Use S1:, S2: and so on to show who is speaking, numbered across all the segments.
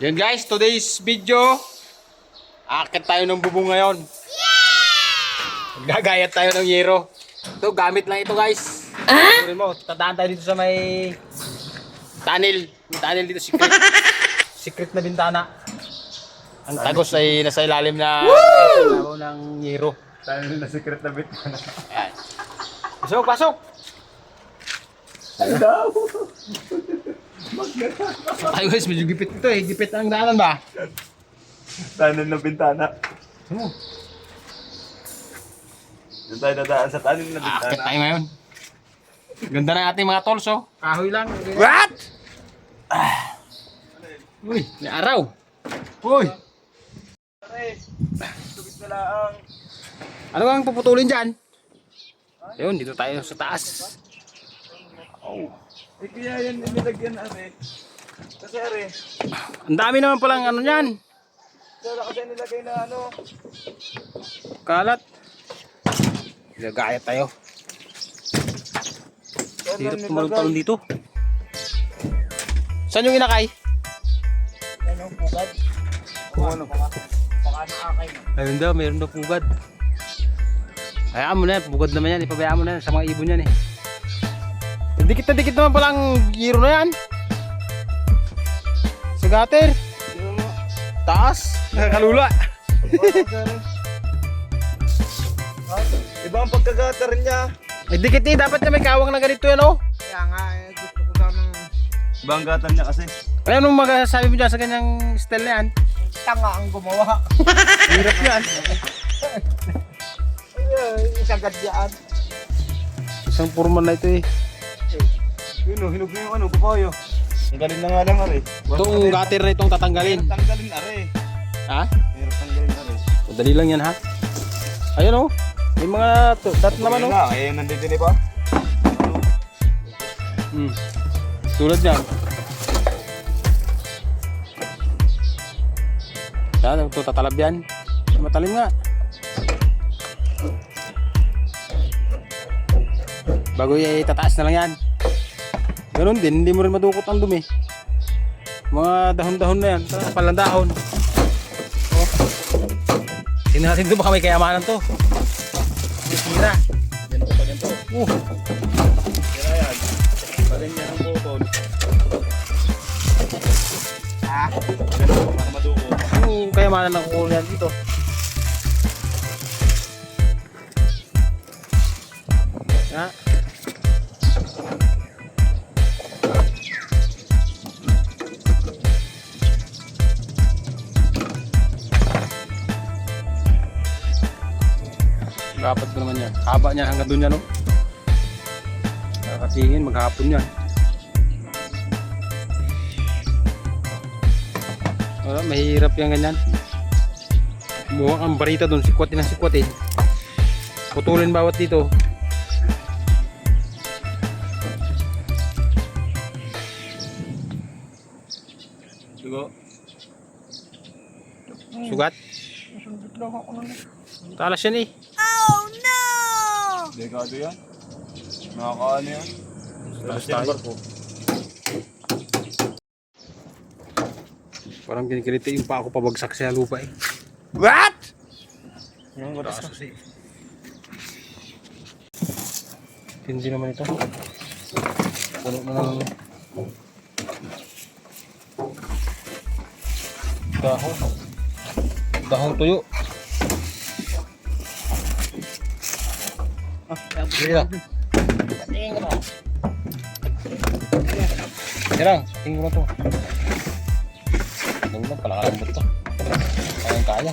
S1: Yan guys, today's video. Akit tayo ng bubong ngayon. Gagayat tayo ng yero. Ito, gamit lang ito guys. Ah? mo, tadaan tayo dito sa may tunnel. May tunnel dito, secret. secret na bintana. Ang tagos ay nasa ilalim na ilalim ng yero.
S2: Tayo na secret na bit na.
S1: Ayan. Pasok, pasok! Ay guys, medyo gipit ito eh. Gipit ang daanan ba?
S2: Tayo na bintana.
S1: Ano?
S2: Doon tayo dadaan sa tanin na
S1: Akit
S2: bintana.
S1: tayo ngayon. Ganda ng ating mga tools oh. Kahoy lang.
S2: What?
S1: Uy, may araw. Uy,
S2: tubig na lang.
S1: ano ang puputulin dyan? Ayun, dito tayo sa taas. Oh.
S2: Eh kaya yan nilagyan are. Kasi are,
S1: Ang dami naman palang ano yan.
S2: wala kasi nilagay na ano.
S1: Kalat. Gagayat tayo. Hirap tumalon-talon dito. Saan yung inakay?
S2: Ano, pugad? Kung ano Baka nakakay.
S1: Ayun daw, mayroon daw pugad. Hayaan mo na yan, pugad naman yan. Ipabayaan mo na yan sa mga ibon yan eh. Dikit na dikit naman palang giro na yan. Sa gutter. Taas. Nakakalula.
S2: Iba ang pagkagatar niya.
S1: Eh dikit eh, dapat na may kawang na ganito yan oh.
S2: Kaya nga, eh, gusto ko sanang... Iba ang gatan niya kasi.
S1: Kaya anong magasabi mo dyan sa ganyang style na yan?
S2: Tanga ang gumawa.
S1: Hirap yan.
S2: Isang gadyaan.
S1: Isang purman na ito eh.
S2: Yun o, hinug na yung ano, kupayo. Ang galing na nga lang are.
S1: Itong gutter na itong tatanggalin.
S2: Tanggalin are.
S1: Ha?
S2: Meron tanggalin are.
S1: Madali lang yan ha. Ayun oh. May mga dat naman oh.
S2: nga, eh, nandito din ba?
S1: Hmm. Tulad yan. Yan, ito tatalab yan. Matalim nga. Bago yung tataas na lang yan. Ganun din, hindi mo rin madukot ang dumi. Mga dahon-dahon na yan. Palang dahon. Oh. Tingnan natin ito baka may kayamanan to. May sira.
S2: Yan ako pa ganito.
S1: Uh,
S2: Kaya yan. Parin niya ang putol. Ah, ganito para maduko.
S1: yung kayamanan ng kukuha yan dito. Ya. Dapat ko naman yan. Haba niya hanggang doon yan, no? Kakatingin, maghapon yan. Wala, mahirap yung ganyan. Mukhang ang barita doon, sikwatin na sikwatin. Putulin bawat dito.
S2: Digo.
S1: Sugat.
S2: Sundot lang ako nun.
S1: Talas yan eh.
S2: Delikado yan. Nakakaano yan. Yan
S1: tayo.
S2: barko.
S1: Parang kinikiliti yung pa ako pabagsak sa lupa eh.
S2: What? Yung
S1: Taas kasi. Hindi naman ito. Puno na ng dahon. Dahon tuyo. Ah, sige lang. Tingin ko na. Sige lang, tingin ko na to. Tingin lang, palakalambot to. Kayang kaya.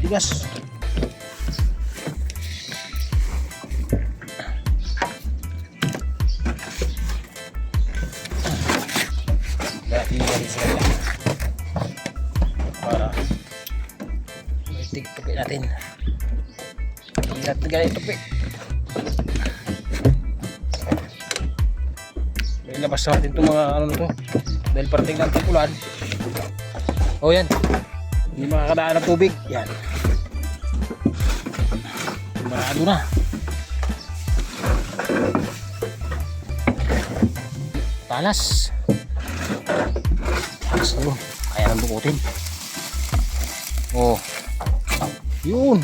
S1: Tigas. Dati dari sila. Tupi natin. Ingat na ganit tupi. Ilabas natin itong mga ano na to. Dahil parating ng tapulan. Oh yan. Hindi makakadaan ng tubig. Yan. Marado na. Talas. Talas yun. Kaya nang dukutin. Oh. Yun.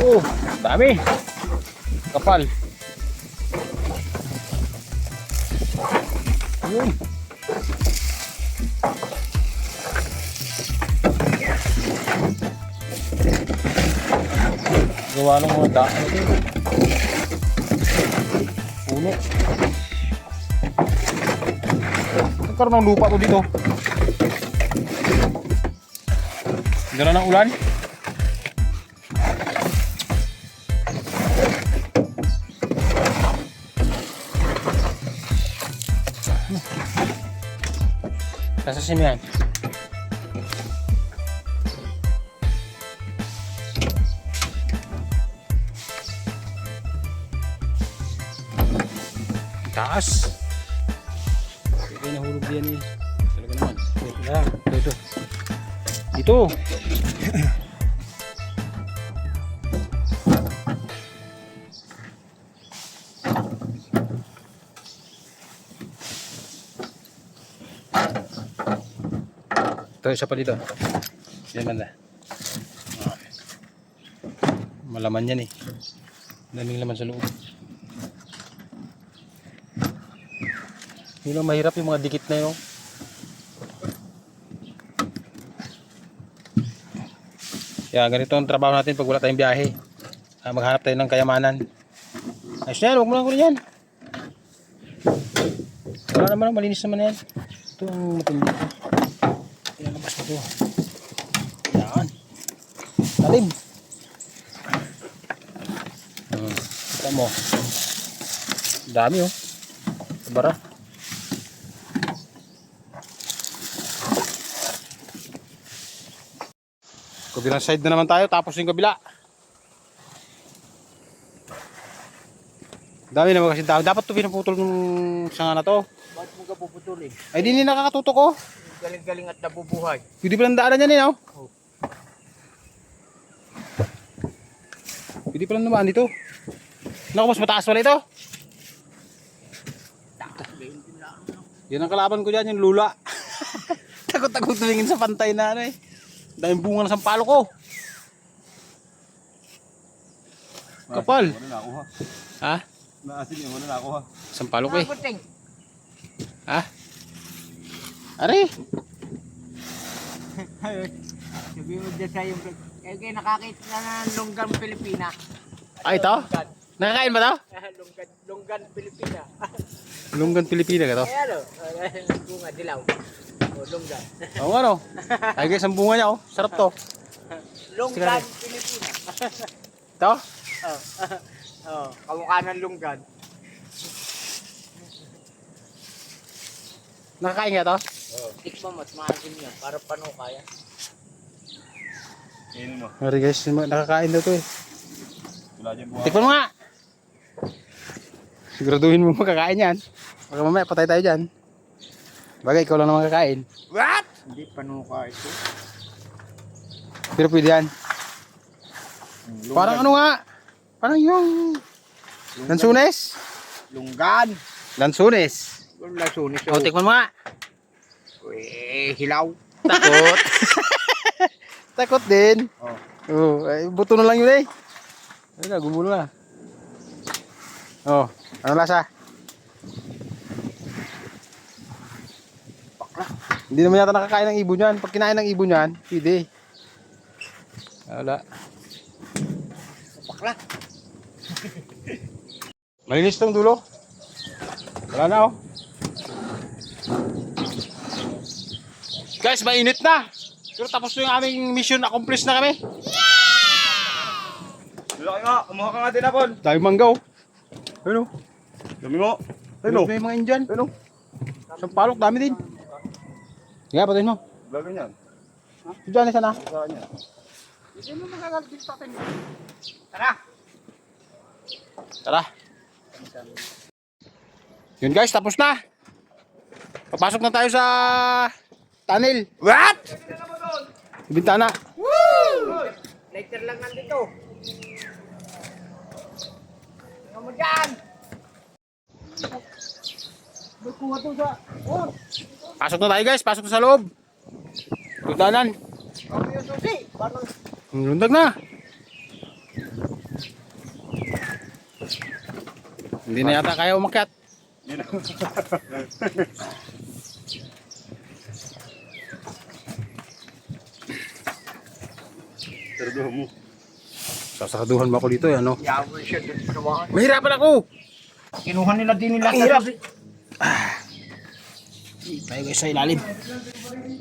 S1: Oh, dami. Kapal. Yun. Gawa ng mga daan ito. Puno. Nagkaroon ng lupa to dito. Gano'n ng ulan. Kasasin mo yan. Taas. Yung nahulog diyan eh. Talaga naman. Ito lang. Ito, ito. Ito. Ito, isa pa dito. Yan banda. Ah. Malaman yan eh. Daming laman sa loob. Yun mahirap yung mga dikit na yun. Kaya ganito ang trabaho natin pag wala tayong biyahe. Ah, maghanap tayo ng kayamanan. Ayos na yan, huwag mo lang ko yan. Wala naman, malinis naman yan. Ito ang matindi. Ilalabas mo ito. Yan. Talim. Hmm. Kita mo. Dami oh. Bara. Kabilang side na naman tayo, tapos yung kabila. Dami naman kasi tao. Dapat to pinuputol ng sanga na to.
S2: Ba't mo ka puputulin?
S1: Ay, di ni nakakatutok oh.
S2: Galing-galing at nabubuhay.
S1: Pwede palang daanan yan eh, no?
S2: Oh.
S1: Pwede palang naman dito. Naku, mas mataas pala ito. Yan ang kalaban ko dyan, yung lula. Takot-takot tumingin sa pantay na ano eh. Dahil bunga ng sampalo ko. Kapal.
S3: Wala na ako ha.
S1: Ha?
S3: Naasin yun, wala na ako ha.
S1: Sampalo ko eh. Ha? Are?
S2: Sabi mo dyan sa yung... Eh, kayo nakakita na ng longgan Pilipina.
S1: Ah, ito?
S2: Longgan.
S1: Nakakain ba to?
S2: longgan, longgan Pilipina.
S1: Lunggan Pilipina ka to?
S2: Ay ano? Bunga, dilaw. Longgan.
S1: Oo ano? Ay guys, ang bunga niya oh. Sarap to.
S2: Longgan Pilipina.
S1: Ito?
S2: Oh, oh, kamukha ng longgan.
S1: Nakakain nga to?
S2: Tikman mo maasin yun. Para panuka yan.
S3: Kainin mo.
S1: Mari guys, nakakain daw to eh.
S3: Wala dyan buha.
S1: Tikman mo nga. Siguraduhin mo makakain yan. Baka mamaya patay tayo dyan. Bagay, ikaw lang naman kakain.
S2: What? Hindi panuka ito.
S1: Pero pwede yan. Parang ano nga? Parang yung... Lansunes?
S2: Lunggan.
S1: Lansunes.
S2: Yung lasunis.
S1: O, tikman mo nga.
S2: Eh, hilaw.
S1: Takot. Takot din.
S2: Oh.
S1: Oh, ay, buto na lang yun eh. Ayun na, gumulo na. Oh, ano lasa? Hindi naman yata nakakain ng ibon yan. Pag kinain ng ibon yan, pwede. Wala.
S2: Pakla.
S1: Malinis tong dulo. Wala na oh. Guys, mainit na. Pero tapos na yung aming mission accomplished na kami.
S3: Wala nga, kumuha ka nga din apon.
S1: Dami mangga oh. Ayun oh.
S3: Dami mo.
S1: Ayun oh. May mga Indian. Ayun oh. Sampalok, dami din. Nga, patayin mo.
S3: Wala ganyan.
S1: Diyan, isa na.
S3: Saan yan?
S2: Hindi mo magagalbis sa atin. Tara.
S1: Tara. Yun guys, tapos na. Papasok na tayo sa tunnel.
S2: What?
S1: Bintana.
S2: Lighter lang nandito. Tingnan mo dyan! May kuha to sa... Oh!
S1: Pasok na tayo guys, pasok na sa loob. Tudanan.
S2: Yung susi? Paano?
S1: Lundag na. Hindi na yata kaya umakyat.
S3: Sarduhan mo.
S1: Sasakaduhan mo ako dito, eh, ano? Mahirapan ako!
S2: Kinuha nila din nila.
S1: Ang hirap. Tayo guys sa ilalim.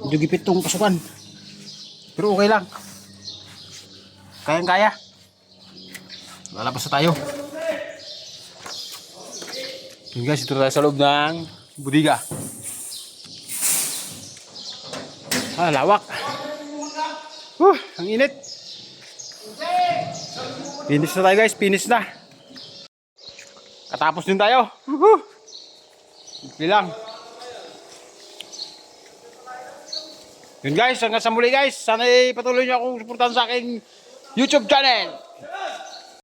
S1: Medyo gipit tong pasukan. Pero okay lang. Kayang kaya. Lalabas na tayo. Yun guys, ito tayo sa loob ng budiga. Ah, lawak. Uh, ang init. Finish na tayo guys, finish na. Katapos din tayo. Woohoo! Simple lang. Yun guys, hanggang sa muli guys. Sana patuloy niyo akong suportahan sa aking YouTube channel.